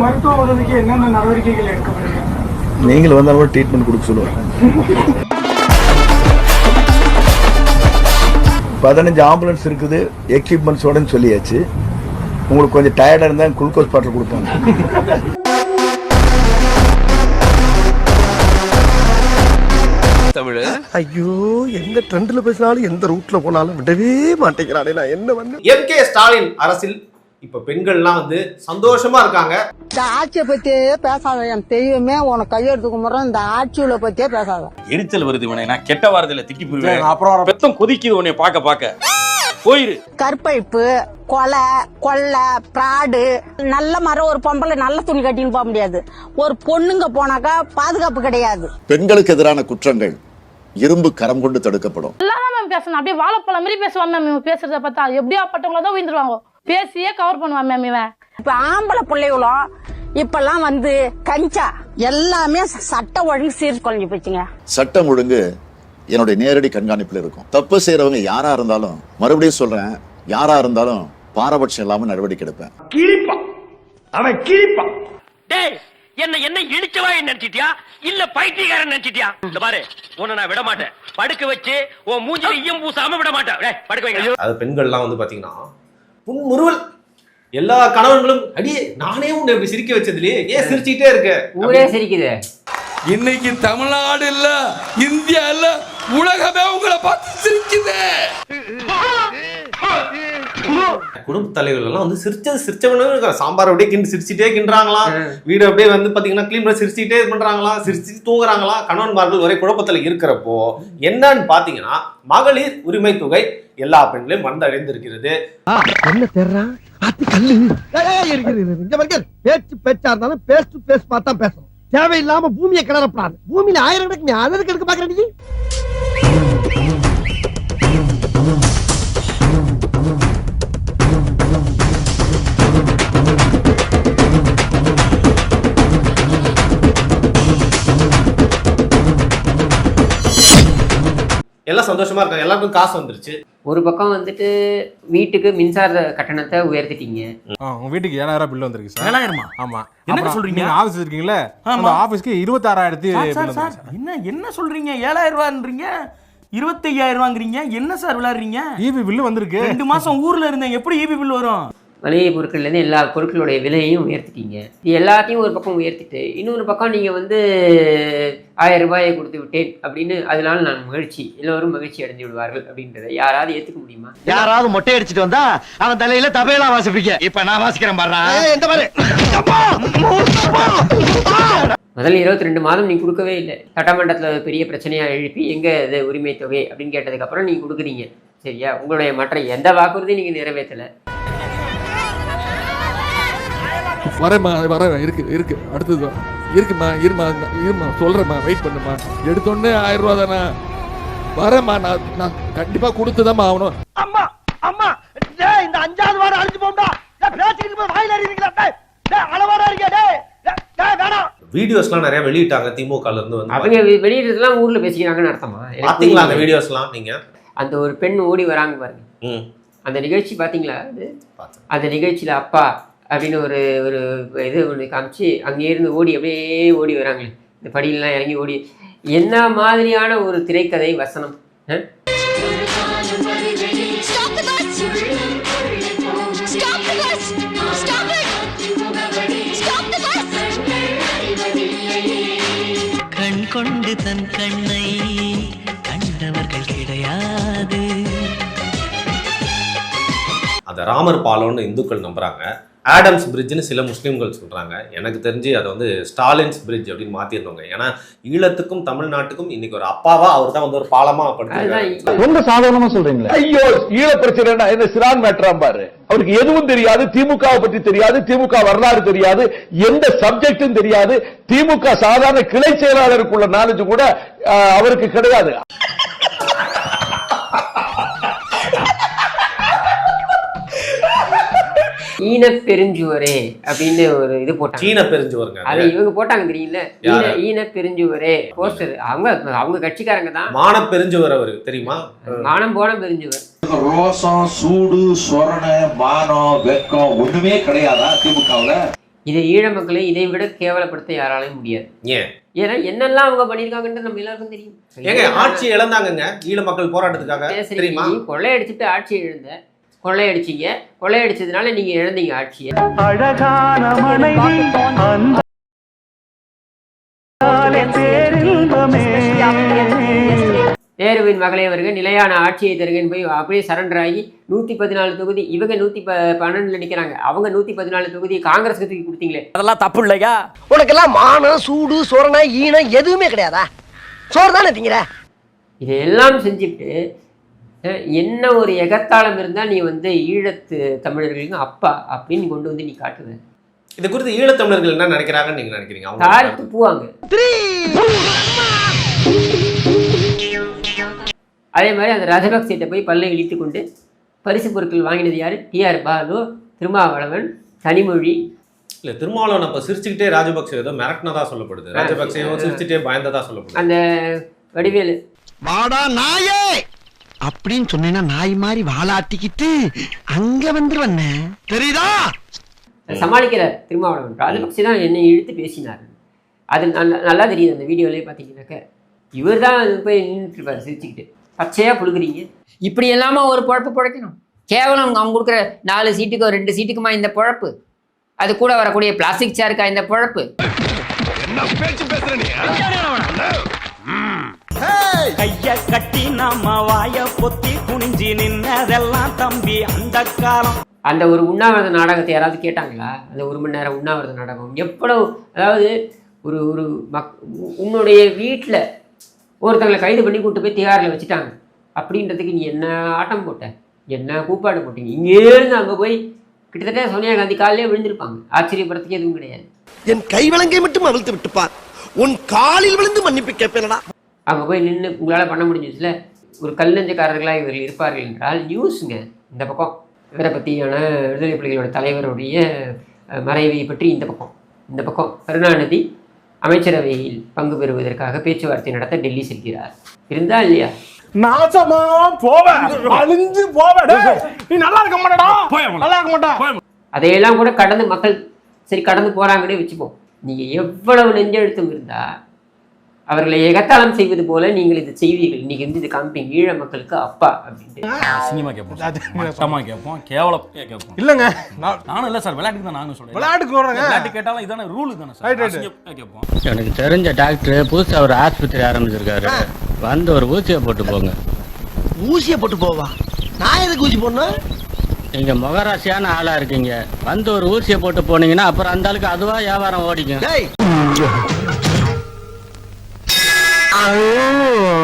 மருத்துவ உதவிக்கு என்னென்ன நடவடிக்கைகள் எடுக்கப்படுகிறது நீங்கள் வந்தாலும் கூட ட்ரீட்மெண்ட் கொடுக்க சொல்லுவாங்க. பதினஞ்சு ஆம்புலன்ஸ் இருக்குது எக்யூப்மெண்ட்ஸோடன்னு சொல்லியாச்சு. உங்களுக்கு கொஞ்சம் டயர்டாக இருந்தால் குளுக்கோஸ் பாட்டில் கொடுப்பாங்க. தமிழ். ஐயோ எந்த ட்ரெண்ட்ல பேசினாலும் எந்த ரூட்ல போனாலும் விடவே மாட்டேங்கிறானே நான் என்ன வந்து எம் கே ஸ்டாலின் அரசில் இப்ப பெண்கள்லாம் வந்து சந்தோஷமா இருக்காங்க. இந்த ஆட்சியை பத்தியே பேசாத என் தெய்வமே உனக்கு கையெடுத்து கும்பிட்றோம் இந்த ஆட்சியுள்ள பத்தியே பேசாத. எரிச்சல் வருது இவனை. நான் கெட்ட வார்த்தையில திட்டி போயிருவேன் அப்புறம் பெத்தம் கொதிக்குது உன்னை பார்க்க பார்க்க. போயிரு. கற்பழிப்பு கொலை கொள்ளை பிராடு நல்ல மரம் ஒரு பொம்பளை நல்ல துணி கட்டின்னு போக முடியாது. ஒரு பொண்ணுங்க போனாக்கா பாதுகாப்பு கிடையாது. பெண்களுக்கு எதிரான குற்றங்கள் இரும்பு கரம் கொண்டு தடுக்கப்படும். எல்லாம் மேம் பேசணும். அப்படியே வாழைப்பழம் மாதிரி பேசுவான் மேம் இவன் பேசுறத பார்த்தா. எப்படியா பட்டவங்கள தான் உயிர்ந்துருவாங்க. பேசியே கவர் பண்ணுவான் மேம் இவன். இப்ப ஆம்பளை பிள்ளைகளும் இப்பெல்லாம் வந்து கஞ்சா எல்லாமே சட்ட ஒழுங்கு சீர்குலைஞ்சு போச்சுங்க. சட்டம் ஒழுங்கு என்னுடைய நேரடி கண்காணிப்பில் இருக்கும். தப்பு செய்யறவங்க யாரா இருந்தாலும் மறுபடியும் சொல்றேன் யாரா இருந்தாலும் பாரபட்சம் இல்லாம நடவடிக்கை எடுப்பேன். கிழிப்பான். அவன் கிழிப்பான். டேய் என்ன என்ன இடிச்சவா நினைச்சிட்டியா? இல்ல பைத்தியக்காரன் நினைச்சிட்டியா? இந்த பாரு உன்னை நான் விட மாட்டேன் படுக்க வச்சு உன் மூஞ்சில ஈயம் பூசாம விட மாட்டேன் டேய், படுக்க வைங்க. அது பெண்கள்லாம் வந்து பாத்தீங்கன்னா புன்முறுவல். எல்லா கணவன்களும் அடியே நானே உன்னை இப்படி சிரிக்க வச்சதுலயே ஏன் சிரிச்சுக்கிட்டே இருக்க? ஊரே சிரிக்குது. இன்னைக்கு தமிழ்நாடு இல்ல இந்தியா இல்ல உலகமே உங்களை பார்த்து சிரிக்குது. குடும்ப தலைவர்கள் எல்லாம் வந்து சிரிச்சது சிரிச்சவனே இருக்காங்க. சாம்பார் அப்படியே கிண்டு சிரிச்சுட்டே கிண்டுறாங்களாம் வீடு அப்படியே வந்து பாத்தீங்கன்னா க்ளீன் பண்ணி சிரிச்சுட்டே பண்றாங்களா? சிரிச்சு தூங்குறாங்களா? கணவன்மார்கள் ஒரே குழப்பத்துல இருக்கிறப்போ என்னன்னு பாத்தீங்கன்னா மகளிர் உரிமை தொகை எல்லா பெண்களையும் வந்து அடைந்திருக்கிறது என்ன தேர்றான் அத்தி கல்லு. இங்க வரைக்கும் பேச்சு பேச்சா இருந்தாலும் பேஸ் டு பேஸ் பார்த்தா பேசணும். தேவையில்லாம பூமியை கிளறப்படாது பூமியில ஆயிரம் கணக்கு நீ அதற்கு எடுக்க பாக்குற நீ எல்லாம் சந்தோஷமா இருக்காங்க. எல்லாருக்கும் காசு வந்துருச்சு. ஒரு பக்கம் வந்துட்டு வீட்டுக்கு மின்சார கட்டணத்தை உயர்த்திட்டீங்க. உங்க வீட்டுக்கு ஏழாயிரம் பில் வந்திருக்கு சார். ஏழாயிரமா? ஆமா. அப்புறம் சொல்றீங்க? நீங்க ஆபீஸ் இருக்கீங்களா ஆமா. அந்த ஆபீஸ்க்கு இருபத்தாறாயிரத்தி சார், என்ன என்ன சொல்றீங்க? ஏழாயிரம் ரூபான்றீங்க இருபத்தையாயிரம் ரூபாங்கிறீங்க என்ன சார் விளையாடுறீங்க? இபி பில்லு வந்திருக்கு. ரெண்டு மாசம் ஊர்ல இருந்தேன். எப்படி ஈபி பில் வரும்? மளிகை பொருட்கள்லேருந்து எல்லா பொருட்களுடைய விலையையும் உயர்த்திட்டீங்க. இது எல்லாத்தையும் ஒரு பக்கம் உயர்த்திட்டு இன்னொரு பக்கம் நீங்கள் வந்து ஆயிரம் ரூபாயை கொடுத்து விட்டேன் அப்படின்னு அதனால நான் மகிழ்ச்சி. எல்லோரும் மகிழ்ச்சி அடைந்து விடுவார்கள் அப்படின்றத யாராவது ஏற்றுக்க முடியுமா? யாராவது மொட்டை அடிச்சிட்டு வந்தா அவன் தலையில தபையெல்லாம் வாசிப்பீங்க இப்ப நான் வாசிக்கிறேன் பாரு. மாதிரி முதல்ல இருபத்தி ரெண்டு மாதம் நீ கொடுக்கவே இல்லை. சட்டமன்றத்தில் பெரிய பிரச்சனையாக எழுப்பி எங்கே இது உரிமை தொகை அப்படின்னு கேட்டதுக்கப்புறம் நீங்கள் கொடுக்குறீங்க. சரியா? உங்களுடைய மற்ற எந்த வாக்குறுதியும் நீங்கள் நிறைவேற்றலை. வரேம்மா வரேன் இருக்கு இருக்கு. அடுத்தது இருக்குமா இருமா இருமா சொல்றேம்மா வெயிட் பண்ணுமா எடுத்தோடனே ஆயிரம் ரூபா தானே. வரேம்மா நான் நான் கண்டிப்பா கொடுத்துதாம்மா ஆகணும். அம்மா அம்மா டேய் இந்த அஞ்சாவது வாரம் அழிஞ்சு போண்டா டேய் பேசிக்கிட்டு போய் வாயில டேய் அளவாடா இருக்கே டேய். டேய், டேய் வேணாம். வீடியோஸ்லாம் நிறைய வெளியிட்டாங்க திமுகல இருந்து வந்து. அவங்க வெ- வெளியிடுறதுலாம் ஊரில் பேசிக்கிறாங்கன்னு அர்த்தமா? பாத்தீங்களா அந்த. வீடியோஸ்லாம் நீங்க? அந்த ஒரு பெண் ஓடி வராங்க பாருங்க. ம். அந்த நிகழ்ச்சி பாத்தீங்களா அது. அந்த நிகழ்ச்சியில அப்பா அப்படின்னு ஒரு ஒரு இது ஒன்று காமிச்சு அங்கே இருந்து ஓடி அப்படியே ஓடி வராங்களே. இந்த படியிலலாம் இறங்கி ஓடி. என்ன மாதிரியான ஒரு திரைக்கதை வசனம்! கண் கொண்டு தன் கண்ணை கண்டவர்கள் கிடையாது. அந்த ராமர் பாலம்னு இந்துக்கள் நம்புறாங்க. ஆடம்ஸ் பிரிட்ஜ்னு சில முஸ்லீம்கள் சொல்றாங்க. எனக்கு தெரிஞ்சு அதை வந்து ஸ்டாலின்ஸ் பிரிட்ஜ் அப்படின்னு மாத்திருந்தவங்க. ஏன்னா ஈழத்துக்கும் தமிழ்நாட்டுக்கும் இன்னைக்கு ஒரு அப்பாவா அவர் தான் வந்து ஒரு பாலமா அதுதான் ரொம்ப சாதாரணமா சொல்றீங்களே. ஐயோ ஈழ பிரச்சனை என்ன? சிறான் மேட்டராம் பாரு. அவருக்கு எதுவும் தெரியாது திமுகவை பத்தி தெரியாது திமுக வரலாறு தெரியாது எந்த சப்ஜெக்டும் தெரியாது. திமுக சாதாரண கிளை செயலாளருக்குள்ள நாலேஜ் கூட ஆஹ், அவருக்கு கிடையாது. ஈன பெருஞ்சுவரே அப்படின்னு ஒரு இது போட்டாங்க. சீன பெருஞ்சுவருங்க அதை. அது. இவங்க போட்டாங்க தெரியல ஈன? ஈன பெருஞ்சுவரே போஸ்டர். அவங்க அவங்க கட்சிக்காரங்க தான் மான பெருஞ்சுவர் அவரு தெரியுமா மானம் போன பெருஞ்சுவர். ரோசம் சூடு சொரண மானம் வெக்கம் ஒண்ணுமே கிடையாதா திமுகவுல? இதை ஈழ மக்களை இதை விட கேவலப்படுத்த யாராலையும் முடியாது. ஏன்? ஏன்னா என்னெல்லாம் அவங்க பண்ணியிருக்காங்கன்றது நம்ம எல்லாருக்கும் தெரியும். ஏங்க ஆட்சி இழந்தாங்கங்க ஈழ மக்கள் போராட்டத்துக்காக தெரியுமா? கொள்ளையடிச்சிட்டு ஆட்சி இழந்த கொள்ளையடிச்சீங்க. கொள்ளையடிச்சதுனால நீங்க இழந்தீங்க ஆட்சியை. அழகான மனைவி நேருவின் மகளே வருக நிலையான ஆட்சியை தருகன்னு போய் அப்படியே சரண்டர் ஆகி நூற்றி பதினாலு தொகுதி இவங்க நூற்றி ப பன்னெண்டுல நிற்கிறாங்க அவங்க நூற்றி பதினாலு தொகுதி காங்கிரஸுக்கு தூக்கி கொடுத்தீங்களே. அதெல்லாம் தப்பு இல்லையா? உனக்கெல்லாம் மானம் சூடு சோரணா ஈனம் எதுவுமே கிடையாதா? சோறு தானே திங்கிற? இதையெல்லாம் செஞ்சுட்டு என்ன ஒரு எகத்தாளம் இருந்தால் நீ வந்து ஈழத்து தமிழர்களுக்கு அப்பா அப்படின்னு கொண்டு வந்து நீ காட்டுவ. இது குறித்து ஈழத்தமிழர்கள் என்ன நினைக்கிறாங்கன்னு நீங்க நினைக்கிறீங்க? அவங்க தாழ் துப்புவாங்க அதே மாதிரி அந்த ரஜபக்சேட்டை போய் பல்லை இழித்து கொண்டு பரிசு பொருட்கள் வாங்கினது யாரு? டிஆர் பாலு திருமாவளவன் கனிமொழி இல்ல திருமாவளவன் அப்ப சிரிச்சுக்கிட்டே ராஜபக்சே ஏதோ மிரட்டினதா சொல்லப்படுது. ராஜபக்சேவும் சிரிச்சுட்டே பயந்ததா சொல்லப்படுது. அந்த வடிவேலு. வாடா நாயே! அப்படின்னு சொன்னேன்னா நாய் மாதிரி வாலாட்டிக்கிட்டு அங்க வந்துருவண்ணே. தெரியுதா? சமாளிக்கிறார் திருமாவளவன். ராஜபக்சே தான் என்னை இழுத்து பேசினார். அது நல்லா நல்லா தெரியுது அந்த வீடியோலேயே பார்த்தீங்கன்னாக்க இவர் தான் போய் நின்றுட்டு இருப்பார் சிரிச்சுக்கிட்டு. பச்சையாக புழுகுறீங்க. இப்படி இல்லாமல் ஒரு பொழப்பு பிழைக்கணும். கேவலம் அவங்க கொடுக்குற நாலு சீட்டுக்கோ ரெண்டு சீட்டுக்குமா இந்த பொழப்பு? அது கூட வரக்கூடிய பிளாஸ்டிக் சேருக்கா இந்த பொழப்பு? கைய கட்டி நம்ம வாய பொத்தி குனிஞ்சி நின்னதெல்லாம் தம்பி அந்த காலம். அந்த ஒரு உண்ணாவிரத நாடகத்தை யாராவது கேட்டாங்களா? அந்த ஒரு மணி நேரம் உண்ணாவிரத நாடகம். எவ்வளவு அதாவது ஒரு ஒரு மக் உன்னுடைய வீட்டில் ஒருத்தங்களை கைது பண்ணி கூட்டு போய் திகாரில் வச்சுட்டாங்க. அப்படின்றதுக்கு நீ என்ன ஆட்டம் போட்ட? என்ன கூப்பாடு போட்டீங்க? இங்கேருந்து அங்கே போய் கிட்டத்தட்ட சோனியா காந்தி காலையிலே விழுந்திருப்பாங்க. ஆச்சரியப்படுறதுக்கு எதுவும் கிடையாது. என் கை விலங்கை மட்டும் அவிழ்த்து விட்டுப்பார். உன் காலில் விழுந்து மன்னிப்பு கேட்பேனடா. அங்கே போய் நின்று உங்களால் பண்ண முடிஞ்சிச்சுல? ஒரு கல் நெஞ்சக்காரர்களாக இவர்கள் இருப்பார்கள் என்றால் நியூஸுங்க இந்த பக்கம். இவரை பற்றியான விடுதலை புலிகளோட தலைவருடைய மறைவை பற்றி இந்த பக்கம் இந்த பக்கம். கருணாநிதி அமைச்சரவையில் பங்கு பெறுவதற்காக பேச்சுவார்த்தை நடத்த டெல்லி செல்கிறார். இருந்தா இல்லையா? நாசமா போவ அழிஞ்சு போவ டேய். நீ நல்லா இருக்க மாட்டடா. நல்லா இருக்க மாட்டா. அதையெல்லாம் கூட கடந்து மக்கள் சரி கடந்து போறாங்கன்னே வச்சுப்போம். நீங்க எவ்வளவு நெஞ்செழுத்தம் இருந்தா அவர்களை எகத்தாளம் செய்வது போல நீங்கள் இது செய்வீர்கள். இன்னைக்கு வந்து இது காமிப்பீங்க ஈழ மக்களுக்கு அப்பா அப்படின்ட்டு அசிங்கமா கேட்போம் மட்டமா கேட்போம். கேவலப்பே கேட்போம். இல்லங்க. நான் நானும் இல்ல சார். விளையாட்டுக்கு தான் நானும் சொல்றேன். விளையாட்டுக்கு சொல்றேங்க விளையாட்டு கேட்டாலும் இதான ரூல் தானே சார். கேட்போம். எனக்கு தெரிஞ்ச டாக்டர் புதுசா ஒரு ஆஸ்பத்திரி ஆரம்பிச்சிருக்காரு. வந்து ஒரு ஊசியை போட்டு போங்க. ஊசிய போட்டு போவா? நான் எதுக்கு ஊசி போடணும்? நீங்க முகராசியான ஆளா இருக்கீங்க. வந்து ஒரு ஊசியை போட்டு போனீங்கன்னா அப்புறம் அந்த ஆளுக்கு அதுவா வியாபாரம் ஓடிக்கும். டேய்